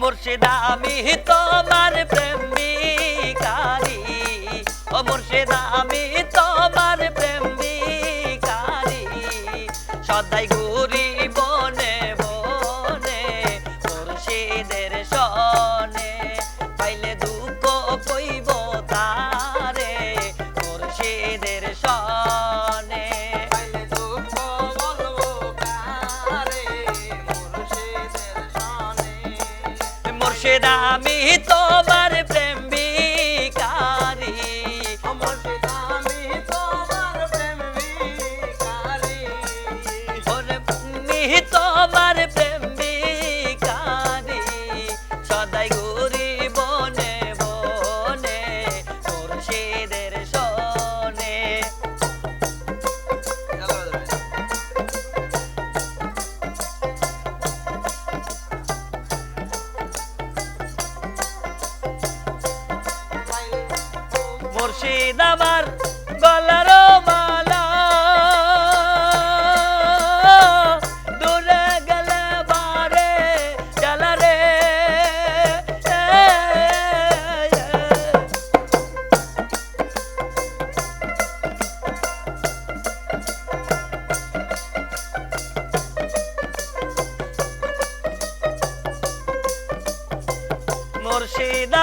মুর্শিদা আমি তোমার প্রেমিকারী। ও মুর্শিদা আমি তোমার প্রেমিকারী। সদাই মুর্শিদ আমি তোমার প্রেমিকারি। মুর্শিদ আমি তোমার প্রেমিকারি। ওরে আমি তোমার সদাই আমার গলার মালা দূরে গেলে বারে জ্বালা রে। মুর্শিদ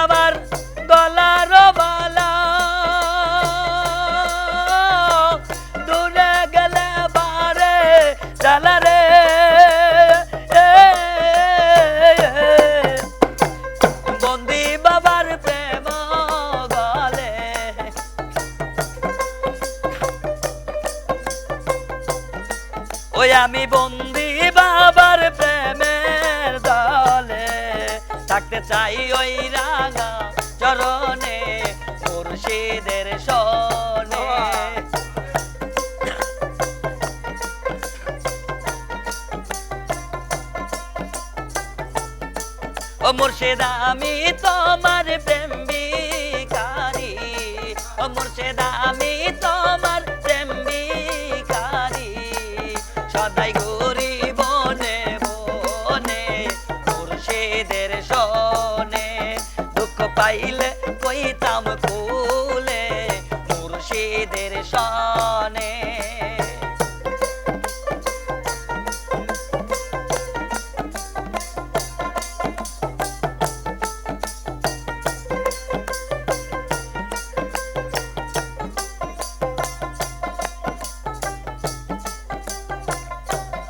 বন্দি বাবার প্রেম ওই আমি বন্দি বাবার প্রেমের দলে থাকতে চাই ওই রাঙা চরণে। ও মুর্শিদ, আমি তোমার প্রেমিকারি ও মুর্শিদ, আমি তোমার প্রেমিকারি সদাই ঘুরি বনে বনে, মুর্শিদের সনে দুঃখ পাইলে কইতাম খুলে মুর্শিদের সনে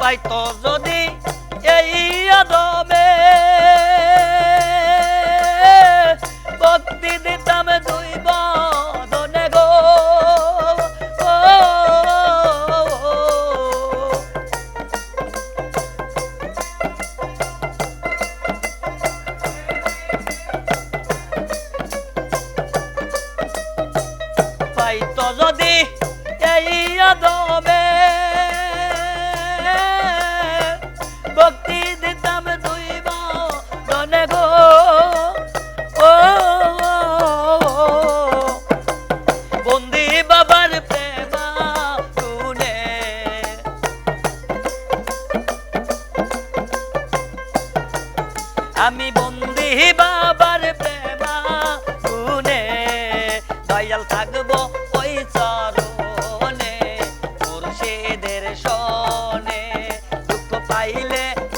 পাইতো যদি এই আদমে ভক্তি দিতাম দুই বদনে গো। পাইতো যদি এই আদমে ভক্তি দিতাম দুই দনে গো। ও, বন্দি বাবার প্রেমা শুনে। আমি বন্দি বাবার প্রেমা শুনে। দয়াল থাকব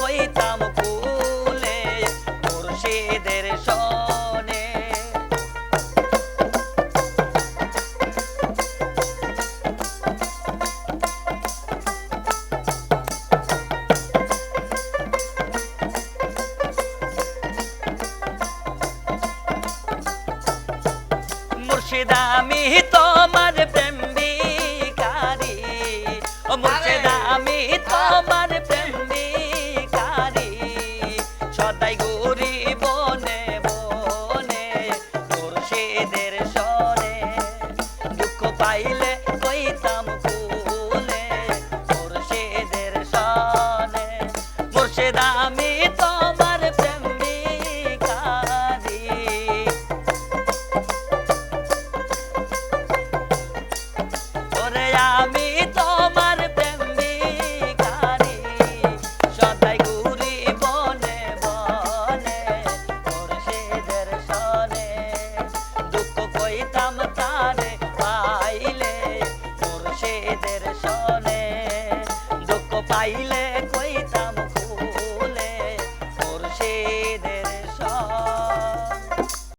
কইতাম কুলে মুর্শিদের সনে। মুর্শিদ আমি তোমার এদের শোনে দুঃখ পাইলে কই